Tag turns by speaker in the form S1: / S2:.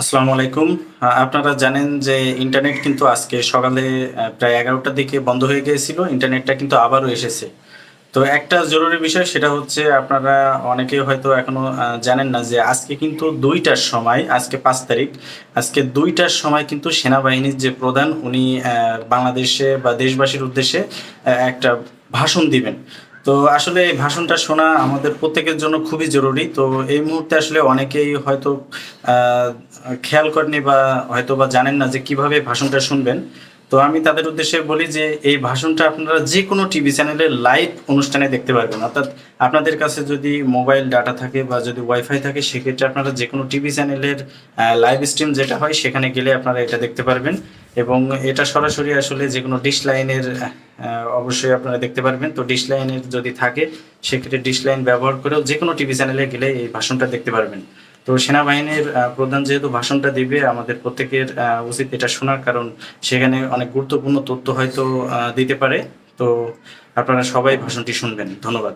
S1: আসসালামু আলাইকুম। আপনারা জানেন যে ইন্টারনেট কিন্তু আজকে সকালে প্রায় এগারোটার দিকে বন্ধ হয়ে গিয়েছিল। ইন্টারনেটটা কিন্তু আবারও এসেছে। তো একটা জরুরি বিষয়, সেটা হচ্ছে আপনারা অনেকে হয়তো এখনও জানেন না যে আজকে কিন্তু দুইটার সময়, আজকে পাঁচ তারিখ, আজকে দুইটার সময় কিন্তু সেনাবাহিনীর যে প্রধান, উনি বাংলাদেশে বা দেশবাসীর উদ্দেশ্যে একটা ভাষণ দিবেন। তো আসলে এই ভাষণটা শোনা আমাদের প্রত্যেকের জন্য খুবই জরুরি। তো এই মুহূর্তে আসলে অনেকেই হয়তো খেয়াল করেনি বা হয়তো বা জানেন না যে কীভাবে ভাষণটা শুনবেন। তো আমি তাদের উদ্দেশ্যে বলি যে এই ভাষণটা আপনারা যে কোনো টিভি চ্যানেলে লাইভ অনুষ্ঠানে দেখতে পারবেন। অর্থাৎ আপনাদের কাছে যদি মোবাইল ডাটা থাকে বা যদি ওয়াইফাই থাকে, সেক্ষেত্রে আপনারা যে কোনো টিভি চ্যানেলের লাইভ স্ট্রিম যেটা হয়, সেখানে গেলে আপনারা এটা দেখতে পারবেন। এবং এটা সরাসরি আসলে যে কোনো ডিশ লাইনের অবশ্যই আপনারা দেখতে পারবেন। তো ডিশ লাইনের যদি থাকে, সেক্ষেত্রে ডিশ লাইন ব্যবহার করেও যে কোনো টিভি চ্যানেলে গেলে এই ভাষণটা দেখতে পারবেন। তো সেনাবাহিনীর প্রধান যেহেতু ভাষণটা দিবে, আমাদের প্রত্যেকের উচিত এটা শোনার, কারণ সেখানে অনেক গুরুত্বপূর্ণ তথ্য হয়তো দিতে পারে। তো আপনারা সবাই ভাষণটি শুনবেন। ধন্যবাদ।